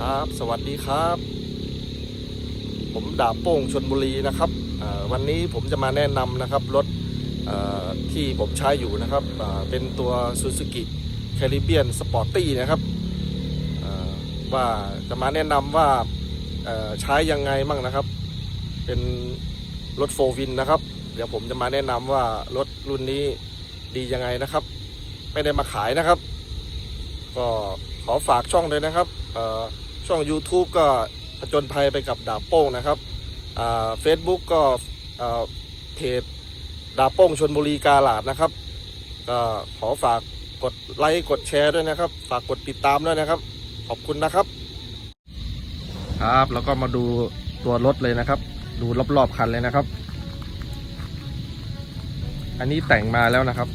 ครับ สวัสดีครับ ผมดาบโป้งชนบุรีนะครับวันนี้ผมจะมาแนะนำนะครับรถที่ผมใช้อยู่นะครับเป็นตัว Suzuki Caribbean Sporty นะครับว่าจะมาแนะนำว่าใช้ยังไงมั่งนะครับ เป็นรถโฟวินนะครับ เดี๋ยวผมจะมาแนะนำว่ารถรุ่นนี้ดียังไงนะครับ ไม่ได้มาขายนะครับ ก็ขอฝากช่องเลยนะครับ ช่อง YouTube ก็ผจญภัยไปกับดาบโป้งนะครับเฟซบุ๊กก็เพจดาบโป้งชนบุรีกาลาดนะครับก็ขอฝากกดไลค์กดแชร์ด้วยนะครับ ฝากกดติดตามด้วยนะครับ ขอบคุณนะครับ ครับแล้วก็มาดูตัวรถเลยนะครับ ดูรอบๆคันเลยนะครับ อันนี้แต่งมาแล้วนะครับ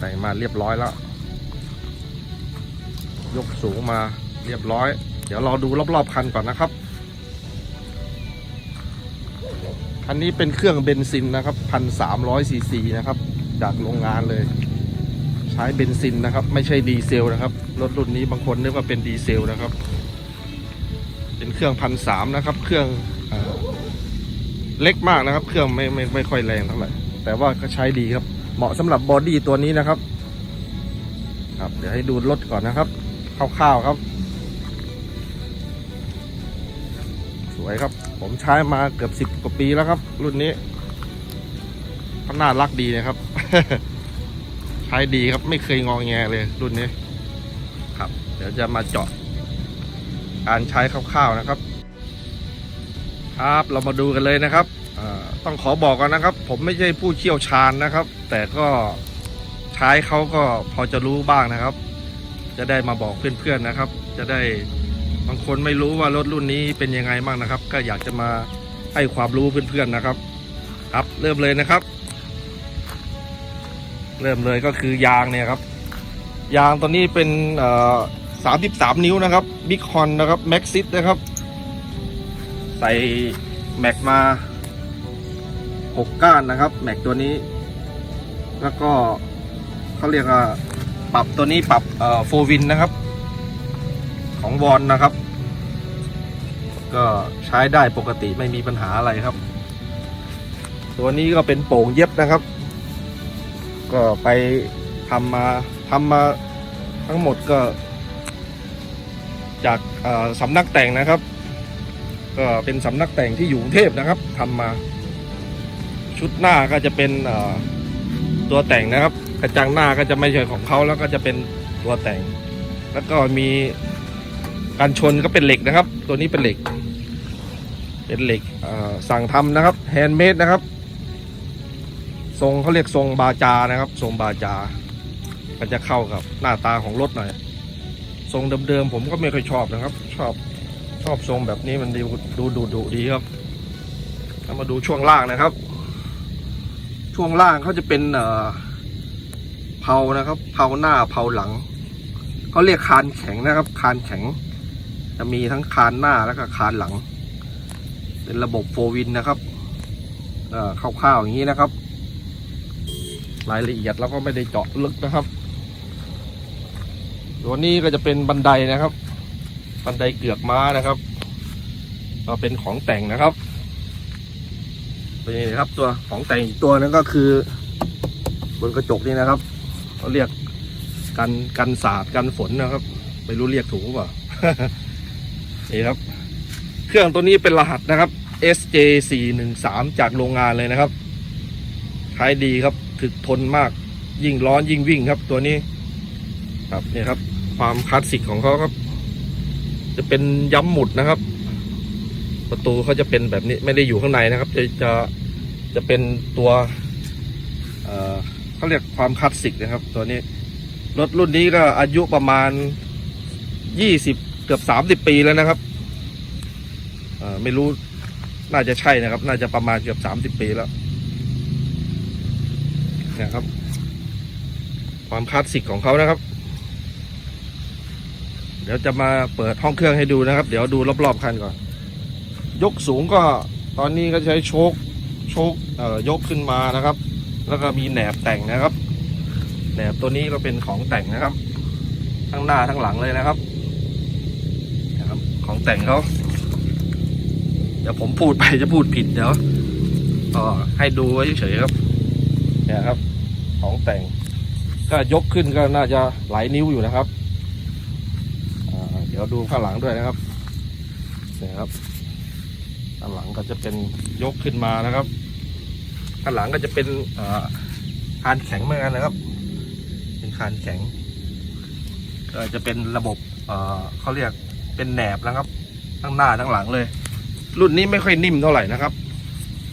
แต่งมาเรียบร้อยแล้ว ยกสูงมา เรียบร้อย เดี๋ยวเรอดูรอบๆคันก่อนนะครับ คันนี้เป็นเครื่องเบนซินนะครับพันสามร้อยซีซีนะครับ จากโรงงานเลย ใช้เบนซินนะครับ ไม่ใช่ดีเซลนะครับ รถรุ่นนี้บางคนนึกว่าเป็นดีเซลนะครับ เป็นเครื่องพันสามนะครับ เครื่องเอเล็กมากนะครับ เครื่องไม่ไม่ไม่ค่อยแรงเท่าไหร่แต่ว่าก็ใช้ดีครับ เหมาะสำหรับบอดี้ตัวนี้นะครับ ครับ เดี๋ยวให้ดูรถก่อนนะครับคร่าวๆครับ วยครับ ผมใช้มาเกือบสิบกว่าปีแล้วครับ รุ่นนี้เขน่ารักดีนะครับ ใช้ดีครับไม่เคยงองแงเลยรุ่นนี้ ครับ เดี๋ยวจะมาเจาะการใช้คร่าวๆนะครับ ครับเรามาดูกันเลยนะครับต้องขอบอกก่อนนะครับ ผมไม่ใช่ผู้เชี่ยวชาญนะครับ แต่ก็ใช้เขาก็พอจะรู้บ้างนะครับ จะได้มาบอกเพื่อนๆนะครับ จะได้ บางคนไม่รู้ว่ารถรุ่นนี้เป็นยังไงบ้างนะครับ ก็อยากจะมาให้ความรู้เพื่อนๆนะครับ ครับเริ่มเลยนะครับ เริ่มเลยก็คือยางเนี่ยครับ ยางตัวนี้เป็นสามสิบสามนิ้วนะครับบิ๊กคอนนะครับแม็กซิสนะครับ ใส่แม็กมาหกก้านนะครับ แม็กตัวนี้ แล้วก็เขาเรียกว่าปรับตัวนี้ปรับโฟวินนะครับ ของวอนนะครับ ก็ใช้ได้ปกติไม่มีปัญหาอะไรครับ ตัวนี้ก็เป็นโป่งเย็บนะครับ ก็ไปทำมาทำมาทั้งหมดก็ จากสำนักแต่งนะครับ ก็เป็นสำนักแต่งที่อยู่กรุงเทพนะครับทำมาชุดหน้าก็จะเป็นตัวแต่งนะครับ กระจังหน้าก็จะไม่ใช่ของเขาแล้วก็จะเป็นตัวแต่ง แล้วก็มี การชนก็เป็นเหล็กนะครับ ตัวนี้เป็นเหล็ก เป็นเหล็กสั่งทำนะครับแฮนด์เมดนะครับ ทรงเขาเรียกทรงบาจานะครับ ทรงบาจาก็จะเข้ากับหน้าตาของรถหน่อย ทรงเดิมๆผมก็ไม่ค่อยชอบนะครับ ชอบชอบทรงแบบนี้มันดูดูดูดุดีครับแล้วมาดูช่วงล่างนะครับ ช่วงล่างเขาจะเป็นเอ่อเผานะครับเผาหน้าเผาหลังเขาเรียกคานแข็งนะครับ คานแข็ง จะมีทั้งคานหน้าแล้วก็คานหลัง เป็นระบบโฟวินนะครับเอ่อคร่าวๆอย่างนี้นะครับ รายละเอียดเราก็ไม่ได้เจาะลึกนะครับตัวนี้ก็จะเป็นบันไดนะครับ บันไดเกือกม้านะครับก็เป็นของแต่งนะครับนี่นะครับ ตัวของแต่งอีกตัวนึงก็คือ บนกระจกนี่นะครับเขาเรียกกันกันสาดกันฝนนะครับ ไม่รู้เรียกถูกหรือเปล่า นี่ครับ เครื่องตัวนี้เป็นรหัสนะครับ SJ 4 1 3 จากโรงงานเลยนะครับใช้ดีครับถึกทนมาก ยิ่งร้อนยิ่งวิ่งครับตัวนี้ ครับเนี่ยครับ ความคลาสสิกของเขาครับ จะเป็นย้ำหมุดนะครับ ประตูเขาจะเป็นแบบนี้ไม่ได้อยู่ข้างในนะครับ จะจะจะเป็นตัวเเขาเรียกความคลาสสิกนะครับ ตัวนี้รถรุ่นนี้ก็อายุประมาณยี่สิบ เกือบสามสิบปีแล้วนะครับเออไม่รู้น่าจะใช่นะครับ น่าจะประมาณเกือบสามสิบปีแล้วนะครับ ความคลาสสิกของเขานะครับ เดี๋ยวจะมาเปิดห้องเครื่องให้ดูนะครับ เดี๋ยวดูรอบๆคันก่อน ยกสูงก็ตอนนี้ก็ใช้โชคโชคเอ่อยกขึ้นมานะครับ แล้วก็มีแหนบแต่งนะครับ แหนบตัวนี้ก็เป็นของแต่งนะครับ ทั้งหน้าทั้งหลังเลยนะครับ ของแต่งเขาเดี๋ยวผมพูดไปจะพูดผิดเดี๋ยวก็ให้ดูไว้เฉยๆครับเนี่ยครับ ของแต่ง ก็ยกขึ้นก็น่าจะหลายนิ้วอยู่นะครับเดี๋ยวดูข้างหลังด้วยนะครับเนี่ยครับข้างหลังก็จะเป็นยกขึ้นมานะครับข้างหลังก็จะเป็นคานแข็งเหมือนกันนะครับ เป็นคานแข็งก็จะเป็นระบบเขาเรียก เป็นแหนบนะครับ ทั้งหน้าทั้งหลังเลย รุ่นนี้ไม่ค่อยนิ่มเท่าไหร่นะครับ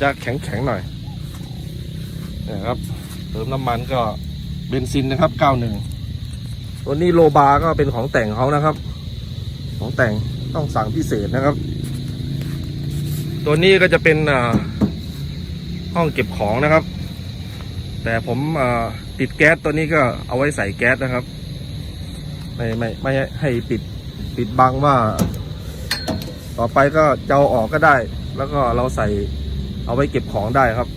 จะแข็งแข็งๆหน่อยนะครับเติมน้ำมันก็เบนซินนะครับ 91 ตัวนี้โลบาร์ก็เป็นของแต่งเขานะครับ ของแต่งต้องสั่งพิเศษนะครับ ตัวนี้ก็จะเป็นอ่าห้องเก็บของนะครับ แต่ผมอ่าติดแก๊สตัวนี้ก็เอาไว้ใส่แก๊สนะครับ ไม่ไม่ไม่ให้ปิด ปิดบังว่า ต่อไปก็จะเอาออกก็ได้ แล้วก็เราใส่เอาไว้เก็บของได้ครับ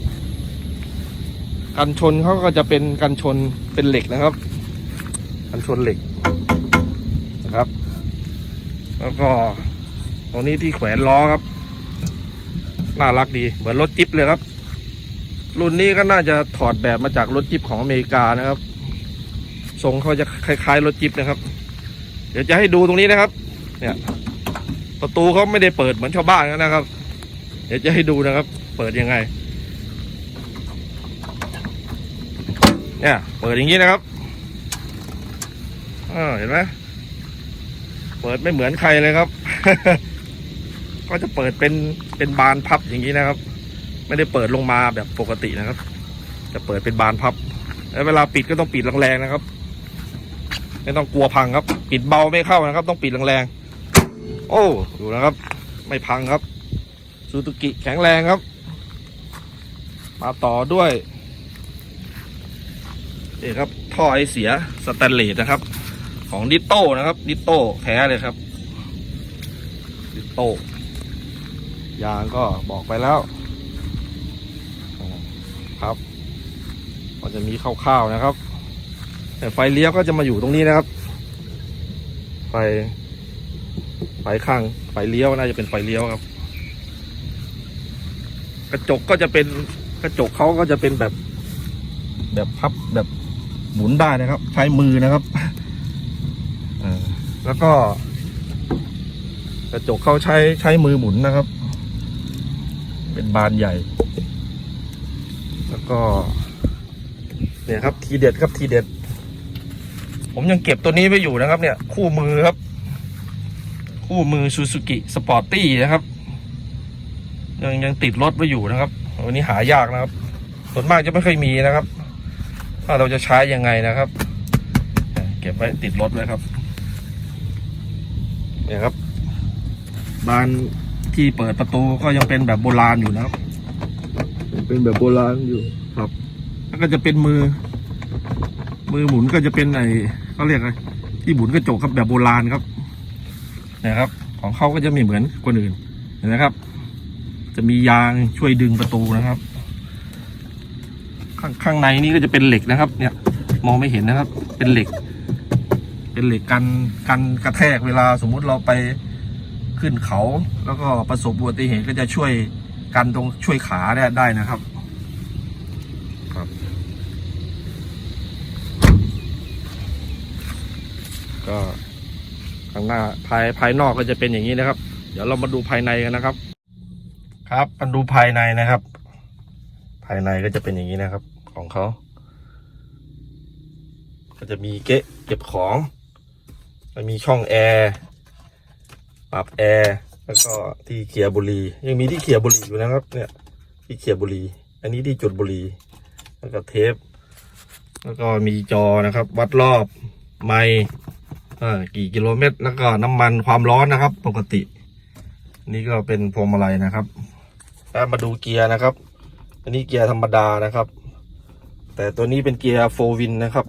กันชนเขาก็จะเป็นกันชนเป็นเหล็กนะครับ กันชนเหล็กนะครับ แล้วก็ตรงนี้ที่แขวนล้อครับ น่ารักดีเหมือนรถจิ๊บเลยครับ รุ่นนี้ก็น่าจะถอดแบบมาจากรถจิ๊บของอเมริกานะครับทรงเขาจะคล้ายๆรถจิ๊บนะครับ ดี๋ยวจะให้ดูตรงนี้นะครับ เนี่ย ประตูเขาไม่ได้เปิดเหมือนชาวบ้านนะครับ เดี๋ยวจะให้ดูนะครับ เปิดยังไง เนี่ย เปิดอย่างนี้นะครับเห็นไหมเปิดไม่เหมือนใครเลยครับ ก็จะเปิดเป็นเป็นบานพับอย่างนี้นะครับ ไม่ได้เปิดลงมาแบบปกตินะครับ จะเปิดเป็นบานพับแล้วเวลาปิดก็ต้องปิดแรงๆนะครับ ไม่ต้องกลัวพังครับ ปิดเบาไม่เข้านะครับ ต้องปิดแรงๆ โอ้ดูนะครับ ไม่พังครับซูซูกิแข็งแรงครับ มาต่อด้วยนี่ครับท่อไอเสียสแตนเลสนะครับ ของดิโต้นะครับดิโต้แท้เลยครับดิโต้ยางก็บอกไปแล้วครับ ก็จะมีคร่าวๆนะครับ แต่ไฟเลี้ยวก็จะมาอยู่ตรงนี้นะครับ ไฟ ไฟข้าง ไฟเลี้ยวน่าจะเป็นไฟเลี้ยวครับ กระจกก็จะเป็นกระจกเขาก็จะเป็นแบบ แบบพับแบบหมุนได้นะครับ ใช้มือนะครับอ่าแล้วก็ กระจกเขาใช้ใช้มือหมุนนะครับ เป็นบานใหญ่ แล้วก็ เนี่ยครับทีเด็ดครับทีเด็ด ผมยังเก็บตัวนี้ไว้อยู่นะครับ เนี่ย คู่มือครับ คู่มือซูซูกิสปอร์ตี้นะครับ ยังยังติดรถไว้อยู่นะครับวันนี้หายากนะครับ ส่วนมากจะไม่ค่อยมีนะครับว่าเราจะใช้ยังไงนะครับ เก็บไว้ติดรถไว้ครับเนี่ยครับบานที่เปิดประตูก็ยังเป็นแบบโบราณอยู่นะครับ เป็นแบบโบราณอยู่ครับ แล้วก็จะเป็นมือ มือหมุนก็จะเป็นไอ เขาเรียกอะไรที่หมุนกระจกครับแบบโบราณครับนะครับ ของเขาก็จะไม่เหมือนคนอื่นเห็นไหมครับ จะมียางช่วยดึงประตูนะครับ ข้างข้างในนี่ก็จะเป็นเหล็กนะครับ เนี่ย มองไม่เห็นนะครับ เป็นเหล็ก เป็นเหล็กกันกันกระแทกเวลาสมมุติเราไปขึ้นเขา แล้วก็ประสบอุบัติเหตุก็จะช่วยกันตรงช่วยขาได้ได้นะครับ ก็ข้างหน้าภายภายนอกก็จะเป็นอย่างนี้นะครับ เดี๋ยวเรามาดูภายในกันนะครับ ครับมาดูภายในนะครับ ภายในก็จะเป็นอย่างนี้นะครับ ของเขาก็จะมีเกะเก็บของแล้วมีช่องแอร์ปรับแอร์แล้วก็ที่เขียบุหรี่ยังมีที่เขียบุหรี่อยู่นะครับ เนี่ย ที่เขียบุหรี่อันนี้ที่จุดบุหรี่แล้วก็เทป แล้วก็มีจอนะครับ วัดรอบไมล์อ่า กี่กิโลเมตร แล้วก็น้ำมันความร้อนนะครับ ปกติ นี่ก็เป็นพวงมาลัยนะครับแล้วมาดูเกียร์นะครับ อันนี้เกียร์ธรรมดานะครับ แต่ตัวนี้เป็นเกียร์โฟวินนะครับ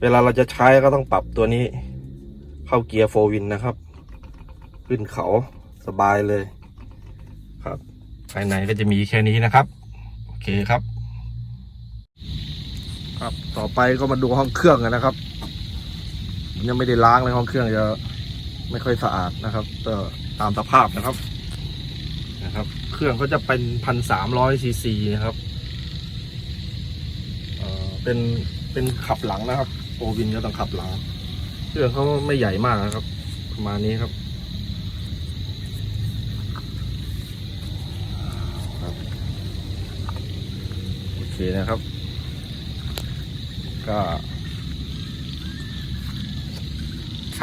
เวลาเราจะใช้ก็ต้องปรับตัวนี้ เข้าเกียร์โฟวินนะครับ ขึ้นเขาสบายเลยครับภายในก็จะมีแค่นี้นะครับ โอเคครับ ครับต่อไปก็มาดูห้องเครื่องกันนะครับ ยังไม่ได้ล้างเลยห้องเครื่องจะไม่ค่อยสะอาดนะครับก็ตามสภาพนะครับนะครับ เครื่องก็จะเป็นพันสามร้อยซีซีนะครับเอ่อเป็นเป็นขับหลังนะครับ โอวินก็ต้องขับหลัง เครื่องเขาไม่ใหญ่มากนะครับ ประมาณนี้ครับโอเคนะครับ ก็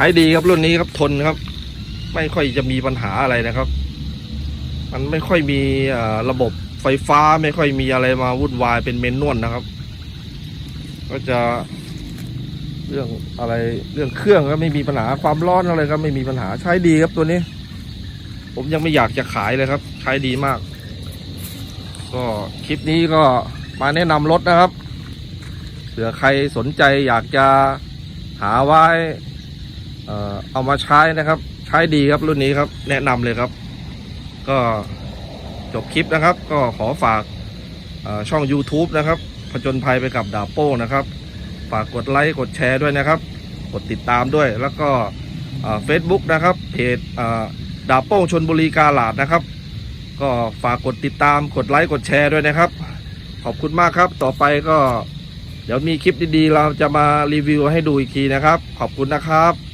ใช้ดีครับรุ่นนี้ครับทนครับ ไม่ค่อยจะมีปัญหาอะไรนะครับ มันไม่ค่อยมีระบบไฟฟ้าไม่ค่อยมีอะไรมาวุ่นวายเป็นเมนนวลนะครับ ก็จะเรื่องอะไรเรื่องเครื่องก็ไม่มีปัญหาความร้อนอะไรก็ไม่มีปัญหาใช้ดีครับตัวนี้ ผมยังไม่อยากจะขายเลยครับ ใช้ดีมาก ก็คลิปนี้ก็มาแนะนำรถนะครับเผื่อใครสนใจอยากจะหาไว้ เอามาใช้นะครับ ใช้ดีครับรุ่นนี้ครับ แนะนำเลยครับ ก็จบคลิปนะครับ ก็ขอฝากช่อง YouTube นะครับผจญภัยไปกับดาบโป้นะครับ ฝากกดไลค์กดแชร์ด้วยนะครับ กดติดตามด้วยแล้วก็เฟซบุ๊กนะครับเพจดาบโป้งชนบุรีกาลาดนะครับ ก็ฝากกดติดตามกดไลค์กดแชร์ด้วยนะครับ ขอบคุณมากครับ ต่อไปก็เดี๋ยวมีคลิปดีๆ เราจะมารีวิวให้ดูอีกทีนะครับ ขอบคุณนะครับ